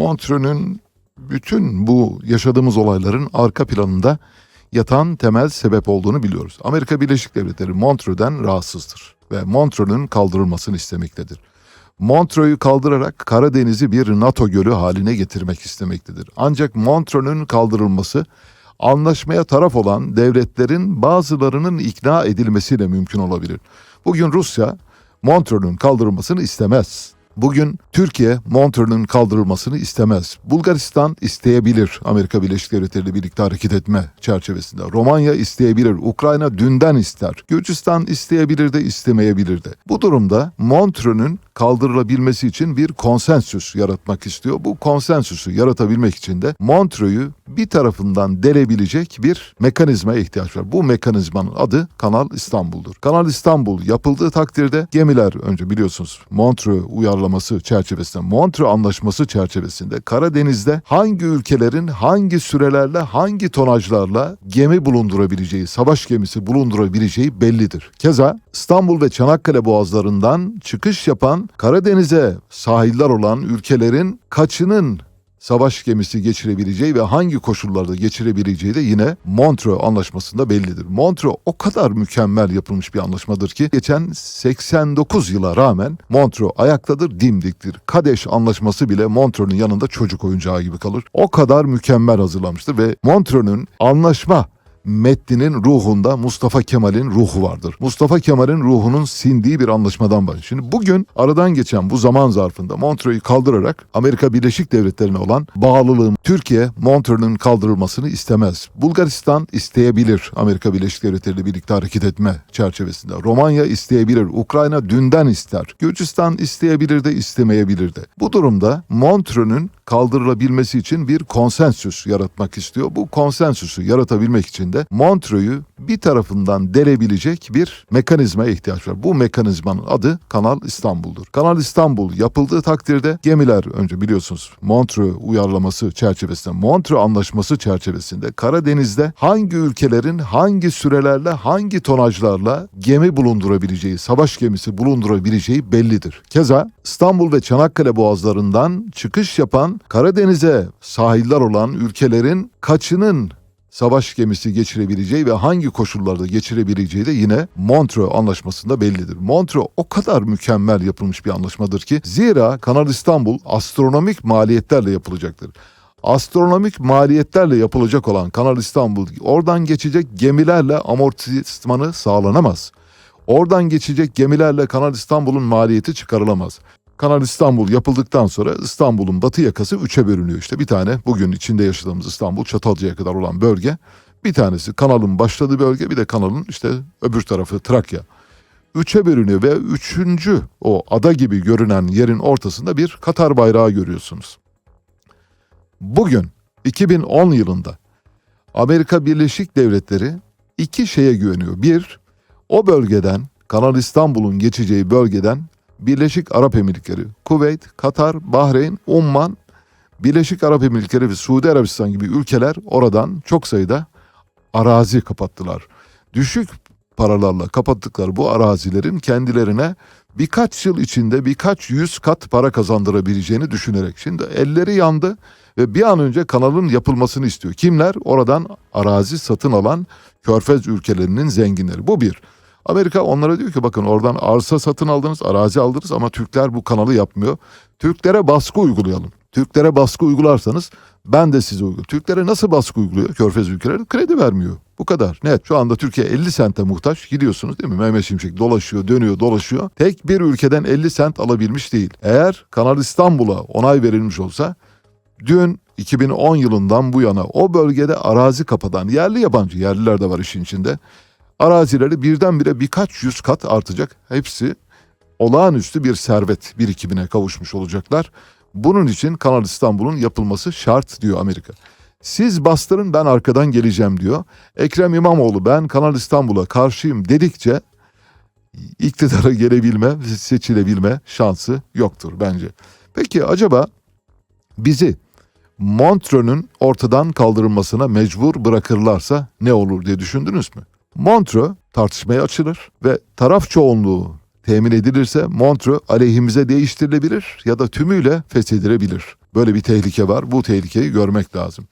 Montreux'ün bütün bu yaşadığımız olayların arka planında yatan temel sebep olduğunu biliyoruz. Amerika Birleşik Devletleri Montreux'den rahatsızdır ve Montreux'un kaldırılmasını istemektedir. Montreux'u kaldırarak Karadeniz'i bir NATO gölü haline getirmek istemektedir. Ancak Montreux'un kaldırılması anlaşmaya taraf olan devletlerin bazılarının ikna edilmesiyle mümkün olabilir. Bugün Rusya Montreux'un kaldırılmasını istemez. Bugün Türkiye Montreux'un kaldırılmasını istemez. Bulgaristan isteyebilir Amerika Birleşik Devletleri ile birlikte hareket etme çerçevesinde. Romanya isteyebilir. Ukrayna dünden ister. Gürcistan isteyebilir de istemeyebilir de. Bu durumda Montreux'un kaldırılabilmesi için bir konsensüs yaratmak istiyor. Bu konsensüsü yaratabilmek için de Montreux'u bir tarafından delebilecek bir mekanizmaya ihtiyaç var. Bu mekanizmanın adı Kanal İstanbul'dur. Kanal İstanbul yapıldığı takdirde gemiler önce biliyorsunuz Montreux uyarlaması çerçevesinde, Montreux Anlaşması çerçevesinde Karadeniz'de hangi ülkelerin hangi sürelerle hangi tonajlarla gemi bulundurabileceği, savaş gemisi bulundurabileceği bellidir. Keza İstanbul ve Çanakkale boğazlarından çıkış yapan Karadeniz'e sahiller olan ülkelerin kaçının savaş gemisi geçirebileceği ve hangi koşullarda geçirebileceği de yine Montreux Anlaşması'nda bellidir. Montreux o kadar mükemmel yapılmış bir anlaşmadır ki geçen 89 yıla rağmen Montreux ayaktadır, dimdiktir. Kadeş Anlaşması bile Montreux'un yanında çocuk oyuncağı gibi kalır. O kadar mükemmel hazırlanmıştır ve Montreux'un anlaşma metninin ruhunda Mustafa Kemal'in ruhu vardır. Mustafa Kemal'in ruhunun sindiği bir anlaşmadan var. Şimdi bugün aradan geçen bu zaman zarfında Montreux'u kaldırarak Amerika Birleşik Devletleri'ne olan bağlılığım Türkiye Montreux'un kaldırılmasını istemez. Bulgaristan isteyebilir Amerika Birleşik Devletleri ile birlikte hareket etme çerçevesinde. Romanya isteyebilir. Ukrayna dünden ister. Gürcistan isteyebilir de istemeyebilir de. Bu durumda Montreux'un kaldırılabilmesi için bir konsensüs yaratmak istiyor. Bu konsensüsü yaratabilmek için de Montreux'u bir tarafından delebilecek bir mekanizmaya ihtiyaç var. Bu mekanizmanın adı Kanal İstanbul'dur. Kanal İstanbul yapıldığı takdirde gemiler önce biliyorsunuz Montreux uyarlaması çerçevesinde, Montreux Anlaşması çerçevesinde Karadeniz'de hangi ülkelerin hangi sürelerle hangi tonajlarla gemi bulundurabileceği, savaş gemisi bulundurabileceği bellidir. Keza İstanbul ve Çanakkale boğazlarından çıkış yapan Karadeniz'e sahiller olan ülkelerin kaçının savaş gemisi geçirebileceği ve hangi koşullarda geçirebileceği de yine Montreux Anlaşması'nda bellidir. Montreux o kadar mükemmel yapılmış bir anlaşmadır ki zira Kanal İstanbul astronomik maliyetlerle yapılacaktır. Astronomik maliyetlerle yapılacak olan Kanal İstanbul oradan geçecek gemilerle amortismanı sağlanamaz. Oradan geçecek gemilerle Kanal İstanbul'un maliyeti çıkarılamaz. Kanal İstanbul yapıldıktan sonra İstanbul'un batı yakası üçe bölünüyor işte. Bir tane bugün içinde yaşadığımız İstanbul Çatalca'ya kadar olan bölge. Bir tanesi kanalın başladığı bölge bir de kanalın işte öbür tarafı Trakya. Üçe bölünüyor ve üçüncü o ada gibi görünen yerin ortasında bir Katar bayrağı görüyorsunuz. Bugün 2010 yılında Amerika Birleşik Devletleri iki şeye güveniyor. Bir, o bölgeden Kanal İstanbul'un geçeceği bölgeden Birleşik Arap Emirlikleri, Kuveyt, Katar, Bahreyn, Umman, Birleşik Arap Emirlikleri ve Suudi Arabistan gibi ülkeler oradan çok sayıda arazi kapattılar. Düşük paralarla kapattıkları bu arazilerin kendilerine birkaç yıl içinde birkaç yüz kat para kazandırabileceğini düşünerek. Şimdi elleri yandı ve bir an önce kanalın yapılmasını istiyor. Kimler? Oradan arazi satın alan körfez ülkelerinin zenginleri. Bu bir. Amerika onlara diyor ki bakın oradan arsa satın aldınız, arazi aldınız ama Türkler bu kanalı yapmıyor. Türklere baskı uygulayalım. Türklere baskı uygularsanız ben de size uygulayayım. Türklere nasıl baskı uyguluyor körfez ülkeleri? Kredi vermiyor. Bu kadar. Net. Şu anda Türkiye 50 sente muhtaç. Gidiyorsunuz değil mi? Mehmet Şimşek dolaşıyor, dönüyor, dolaşıyor. Tek bir ülkeden 50 sent alabilmiş değil. Eğer Kanal İstanbul'a onay verilmiş olsa dün 2010 yılından bu yana o bölgede arazi kapatan yerli yabancı yerliler de var işin içinde arazileri birdenbire birkaç yüz kat artacak. Hepsi olağanüstü bir servet birikimine kavuşmuş olacaklar. Bunun için Kanal İstanbul'un yapılması şart diyor Amerika. Siz bastırın ben arkadan geleceğim diyor. Ekrem İmamoğlu ben Kanal İstanbul'a karşıyım dedikçe iktidara gelebilme, seçilebilme şansı yoktur bence. Peki acaba bizi Montreux'un ortadan kaldırılmasına mecbur bırakırlarsa ne olur diye düşündünüz mü? Montreux tartışmaya açılır ve taraf çoğunluğu temin edilirse Montreux aleyhimize değiştirilebilir ya da tümüyle feshedilebilir. Böyle bir tehlike var. Bu tehlikeyi görmek lazım.